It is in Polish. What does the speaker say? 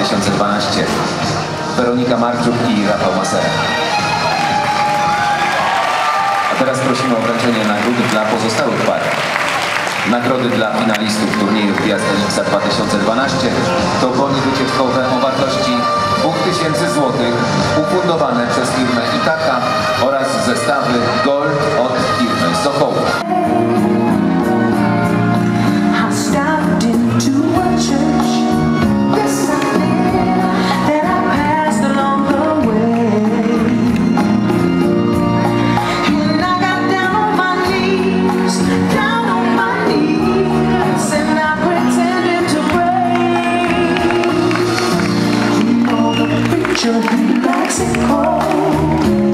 2012. Weronika Marczuk i Rafał Masera. A teraz prosimy o wręczenie nagród dla pozostałych par. Nagrody dla finalistów turnieju Gwiazd Elixa 2012 to boni wycieczkowe o wartości 2000 zł ufundowane przez firmę Itaka You'll be waxing cold